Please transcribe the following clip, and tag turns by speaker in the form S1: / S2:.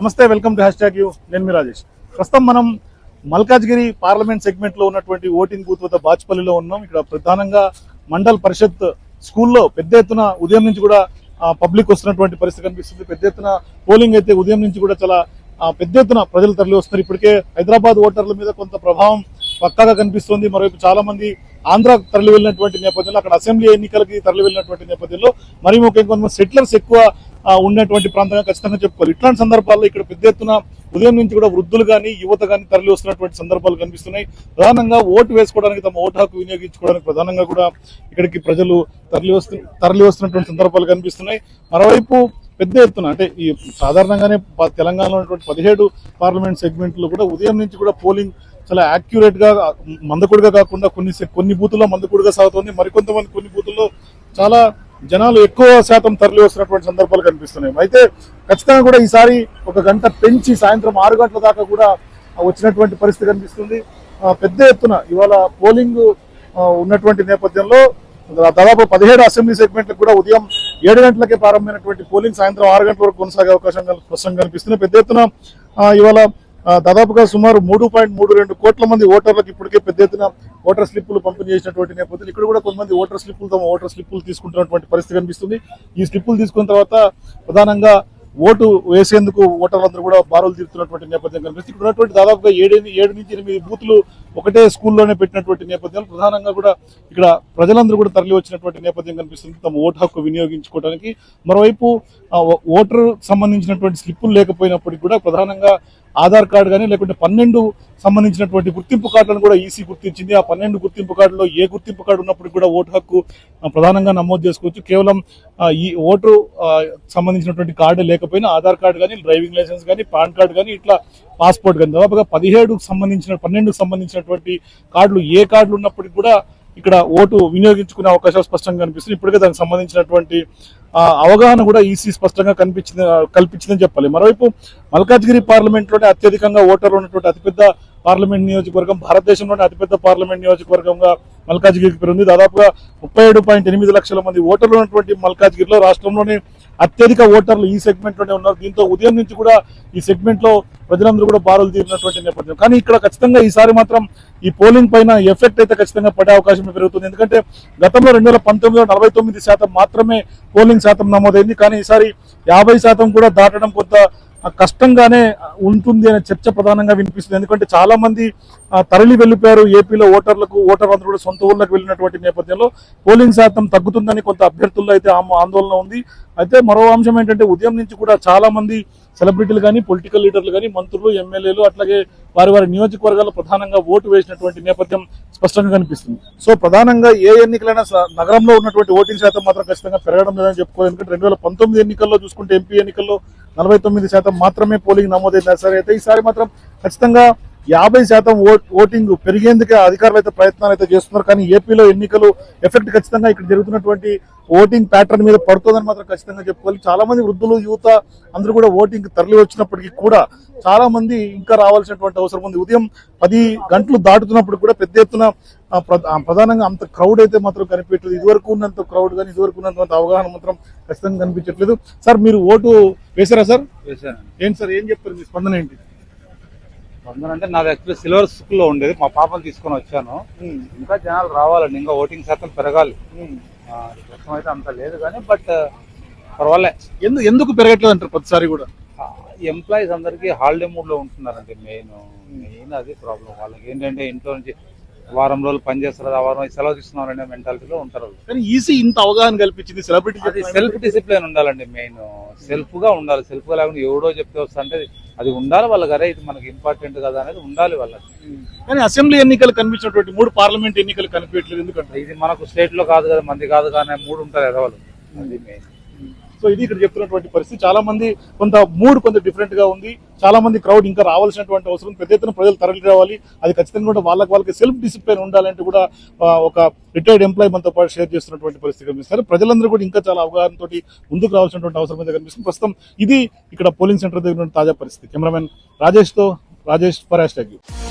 S1: నమస్తే welcome to hashtag you. నేను మీ రాజేష్. ప్రస్తుతం మనం మల్కాజ్గిరి పార్లమెంట్ సెగ్మెంట్లో ఉన్నటువంటి ఓటింగ్ బూత్ వద్ద బాచ్పల్లిలో ఉన్నాం. ఇక్కడ ప్రధానంగా మండల్ పరిషత్ స్కూల్లో పెద్ద ఎత్తున ఉదయం నుంచి కూడా పబ్లిక్ వస్తున్నటువంటి పరిస్థితి కనిపిస్తుంది. పెద్ద ఎత్తున పోలింగ్ అయితే ఉదయం నుంచి కూడా చాలా పెద్ద ఎత్తున ప్రజలు తరలి వస్తున్నారు. ఇప్పటికే హైదరాబాద్ ఓటర్ల మీద కొంత ప్రభావం పక్కాగా కనిపిస్తుంది. మరోవైపు చాలా మంది ఆంధ్ర తరలి వెళ్ళినటువంటి నేపథ్యంలో అక్కడ అసెంబ్లీ ఎన్నికలకి తరలి వెళ్ళినటువంటి నేపథ్యంలో మరి ముఖ్యంగా కొంతమంది సెటిలర్స్ ఎక్కువ ఉన్నటువంటి ప్రాంతంగా ఖచ్చితంగా చెప్పుకోవాలి. ఇట్లాంటి సందర్భాల్లో ఇక్కడ పెద్ద ఎత్తున ఉదయం నుంచి కూడా వృద్ధులు కానీ యువత కానీ తరలి వస్తున్నటువంటి సందర్భాలు కనిపిస్తున్నాయి. ప్రధానంగా ఓటు వేసుకోవడానికి తమ ఓటు హక్కు వినియోగించుకోవడానికి ప్రధానంగా కూడా ఇక్కడికి ప్రజలు తరలి వస్తు తరలి వస్తున్నటువంటి సందర్భాలు కనిపిస్తున్నాయి. మరోవైపు పెద్ద ఎత్తున అంటే ఈ సాధారణంగానే ప- తెలంగాణలో ఉన్నటువంటి పదిహేడు పార్లమెంట్ సెగ్మెంట్లు కూడా ఉదయం నుంచి కూడా పోలింగ్ చాలా యాక్యురేట్గా మందకుడిగా కాకుండా కొన్ని కొన్ని బూతుల్లో మందకుడిగా సాగుతుంది. మరికొంతమంది కొన్ని బూతుల్లో చాలా జనాలు ఎక్కువ శాతం తరలి వస్తున్నటువంటి సందర్భాలు కనిపిస్తున్నాయి. అయితే ఖచ్చితంగా కూడా ఈసారి ఒక గంట పెంచి సాయంత్రం ఆరు గంటల దాకా కూడా వచ్చినటువంటి పరిస్థితి కనిపిస్తుంది. పెద్ద ఎత్తున ఇవాళ పోలింగ్ ఉన్నటువంటి నేపథ్యంలో దాదాపు పదిహేడు అసెంబ్లీ సెగ్మెంట్లకు కూడా ఉదయం ఏడు గంటలకే ప్రారంభమైనటువంటి పోలింగ్ సాయంత్రం ఆరు గంటల వరకు కొనసాగే అవకాశం స్పష్టంగా కనిపిస్తుంది. పెద్ద ఎత్తున ఇవాళ దాదాపుగా సుమారు మూడు పాయింట్ మూడు రెండు కోట్ల మంది ఓటర్లకు ఇప్పటికే పెద్ద ఎత్తున ఓటర్ స్లిప్పులు పంపిణీ చేసినటువంటి నేపథ్యంలో ఇక్కడ కూడా కొంతమంది ఓటర్ స్లిప్పులు తమ ఓటర్ స్లిప్పులు తీసుకుంటున్నటువంటి పరిస్థితి కనిపిస్తుంది. ఈ స్లిప్పులు తీసుకున్న తర్వాత ప్రధానంగా ఓటు వేసేందుకు ఓటర్లందరూ కూడా బారులు తీరుతున్నటువంటి నేపథ్యం కనిపిస్తుంది. ఇక్కడ ఉన్నటువంటి దాదాపుగా ఏడు ఏడు నుంచి ఎనిమిది బూతులు ఒకటే స్కూల్లోనే పెట్టినటువంటి నేపథ్యంలో ప్రధానంగా కూడా ఇక్కడ ప్రజలందరూ కూడా తరలి వచ్చినటువంటి నేపథ్యం కనిపిస్తుంది. తమ ఓటు హక్కు వినియోగించుకోవడానికి. మరోవైపు ఓటర్ సంబంధించినటువంటి స్లిప్పులు లేకపోయినప్పటికీ కూడా ప్రధానంగా ఆధార్ కార్డు కానీ లేకుంటే పన్నెండు సంబంధించినటువంటి గుర్తింపు కార్డులను కూడా ఈసీ గుర్తించింది. ఆ పన్నెండు గుర్తింపు కార్డులో ఏ గుర్తింపు కార్డు ఉన్నప్పటికీ కూడా ఓటు హక్కు ప్రధానంగా నమోదు చేసుకోవచ్చు. కేవలం ఈ ఓటు సంబంధించినటువంటి కార్డు లేకపోయినా ఆధార్ కార్డు కానీ డ్రైవింగ్ లైసెన్స్ కానీ పాన్ కార్డు కానీ ఇట్లా పాస్పోర్ట్ కానీ దాదాపుగా పదిహేడుకు సంబంధించిన పన్నెండుకు సంబంధించినటువంటి కార్డులు ఏ కార్డులు ఉన్నప్పటికీ కూడా ఇక్కడ ఓటు వినియోగించుకునే అవకాశాలు స్పష్టంగా కనిపిస్తుంది ఇప్పటికే దానికి సంబంధించినటువంటి అవగాహన కూడా ఈసీ స్పష్టంగా కనిపించింది కల్పించిందని చెప్పాలి. మరోవైపు మల్కాజ్గిరి పార్లమెంట్లోనే అత్యధికంగా ఓటర్లు ఉన్నటువంటి అతిపెద్ద పార్లమెంట్ నియోజకవర్గం భారతదేశంలోనే అతిపెద్ద పార్లమెంట్ నియోజకవర్గంగా మల్కాజ్గిరికి పెరిగింది దాదాపుగా ముప్పై ఏడు పాయింట్ ఎనిమిది లక్షల మంది ఓటర్లు ఉన్నటువంటి మల్కాజ్గిరిలో రాష్ట్రంలోనే అత్యధిక ఓటర్లు ఈ సెగ్మెంట్లోనే ఉన్నారు. దీంతో ఉదయం నుంచి కూడా ఈ సెగ్మెంట్లో ప్రజలందరూ కూడా బారులు తీరినటువంటి నేపథ్యం. కానీ ఇక్కడ ఖచ్చితంగా ఈసారి మాత్రం ఈ పోలింగ్ పైన ఎఫెక్ట్ అయితే ఖచ్చితంగా పడే అవకాశం పెరుగుతుంది. ఎందుకంటే గతంలో రెండు వేల పంతొమ్మిదిలో నలభై తొమ్మిది శాతం మాత్రమే పోలింగ్ శాతం నమోదైంది. కానీ ఈసారి యాభై శాతం కూడా దాటడం కొంత కష్టంగానే ఉంటుంది అనే చర్చ ప్రధానంగా వినిపిస్తుంది. ఎందుకంటే చాలా మంది తరలి వెళ్ళిపోయారు ఏపీలో ఓటర్లకు ఓటర్లందరూ కూడా సొంత ఊళ్ళకు వెళ్ళినటువంటి నేపథ్యంలో పోలింగ్ శాతం తగ్గుతుందని కొంత అభ్యర్థుల్లో అయితే ఆందోళన ఉంది. అయితే మరో అంశం ఏంటంటే ఉదయం నుంచి కూడా చాలా మంది సెలబ్రిటీలు కానీ పొలిటికల్ లీడర్లు కానీ మంత్రులు ఎమ్మెల్యేలు అట్లాగే వారి వారి నియోజకవర్గాల్లో ప్రధానంగా ఓటు వేసినటువంటి నేపథ్యం స్పష్టంగా కనిపిస్తుంది. సో ప్రధానంగా ఏ ఎన్నికలైనా స- నగరంలో ఉన్నటువంటి ఓటింగ్ శాతం మాత్రం ఖచ్చితంగా పెరగడం లేదని చెప్పుకోవాలి. ఎందుకంటే రెండు వేల పంతొమ్మిది ఎన్నికల్లో చూసుకుంటే ఎంపీ ఎన్నికల్లో నలభై తొమ్మిది శాతం మాత్రమే పోలింగ్ నమోదైంది. సరే అయితే ఈసారి మాత్రం ఖచ్చితంగా యాభై శాతం ఓట్ ఓటింగ్ పెరిగేందుకే అధికారులు అయితే ప్రయత్నాలు అయితే చేస్తున్నారు. కానీ ఏపీలో ఎన్నికలు ఎఫెక్ట్ ఖచ్చితంగా ఇక్కడ జరుగుతున్నటువంటి ఓటింగ్ ప్యాటర్న్ మీద పడుతుందని మాత్రం ఖచ్చితంగా చెప్పుకోవాలి. చాలా మంది వృద్ధులు యువత అందరూ కూడా ఓటింగ్ తరలి వచ్చినప్పటికీ కూడా చాలా మంది ఇంకా రావాల్సినటువంటి అవసరం ఉంది. ఉదయం పది గంటలు దాటుతున్నప్పుడు కూడా పెద్ద ఎత్తున ప్రధానంగా అంత క్రౌడ్ అయితే మాత్రం కనిపించట్లేదు. ఇదివరకు ఉన్నంత క్రౌడ్ కానీ ఇదివరకు ఉన్నంత అవగాహన మాత్రం ఖచ్చితంగా కనిపించట్లేదు. సార్ మీరు ఓటు వేశారా సార్? ఏంటి సార్ ఏం చెప్తారు మీ స్పందన ఏంటి?
S2: వందన అంటే నాది యాక్చువల్లీ సిల్వర్ స్కూల్లో ఉండేది. మా పాపను తీసుకొని వచ్చాను. ఇంకా జనాలు రావాలండి. ఇంకా ఓటింగ్ శాతం పెరగాలి. ప్రస్తుతం అయితే అంత లేదు కానీ బట్ పర్వాలే.
S1: ఎందుకు ఎందుకు పెరగట్లేదు అంటారు ప్రతిసారి కూడా?
S2: ఎంప్లాయీస్ అందరికీ హాలిడే మూడ్లో ఉంటున్నారండి. మెయిన్ మెయిన్ అది ప్రాబ్లం వాళ్ళకి ఏంటంటే ఇంట్లో నుంచి వారం రోజులు పని చేస్తారు ఆ వారం సెలవు తీసుకున్నారు అనే మెంటాలిటీలో ఉంటారు వాళ్ళు.
S1: కానీ ఈసీ ఇంత అవగాహన కల్పించింది సెలబ్రిటీ
S2: సెల్ఫ్ డిసిప్లిన్ ఉండాలండి మెయిన్ సెల్ఫ్గా ఉండాలి. సెల్ఫ్గా లేకుండా ఎవడో చెప్తే వస్తా అంటే అది ఉండాలి వాళ్ళకి. అరే ఇది మనకి ఇంపార్టెంట్ కదా అనేది ఉండాలి వాళ్ళకి.
S1: కానీ అసెంబ్లీ ఎన్నికలు కనిపించినటువంటి మూడు పార్లమెంట్ ఎన్నికలు కనిపించట్లేదు ఎందుకంటే
S2: ఇది మనకు స్టేట్లో కాదు కదా మంది కాదు కానీ మూడు ఉంటారు ఎదవలు అది మెయిన్
S1: సో ఇది ఇక్కడ చెప్తున్నటువంటి పరిస్థితి. చాలా మంది కొంత మూడ్ కొంత డిఫరెంట్గా ఉంది. చాలా మంది క్రౌడ్ ఇంకా రావాల్సినటువంటి అవసరం పెద్ద ఎత్తున ప్రజలు తరలి రావాలి. అది ఖచ్చితంగా కూడా వాళ్ళకి వాళ్ళకి సెల్ఫ్ డిసిప్లిన్ ఉండాలంటే కూడా ఒక రిటైర్డ్ ఎంప్లాయ్ మనతో పాటు షేర్ చేస్తున్నటువంటి పరిస్థితి కనిపిస్తారు ప్రజలందరూ కూడా ఇంకా చాలా అవగాహనతో ముందుకు రావాల్సినటువంటి అవసరం అయితే కనిపిస్తుంది. ప్రస్తుతం ఇది ఇక్కడ పోలింగ్ సెంటర్ దగ్గర ఉన్న తాజా పరిస్థితి. కెమెరామెన్ రాజేష్తో రాజేష్ ఫర్ హ్యాష్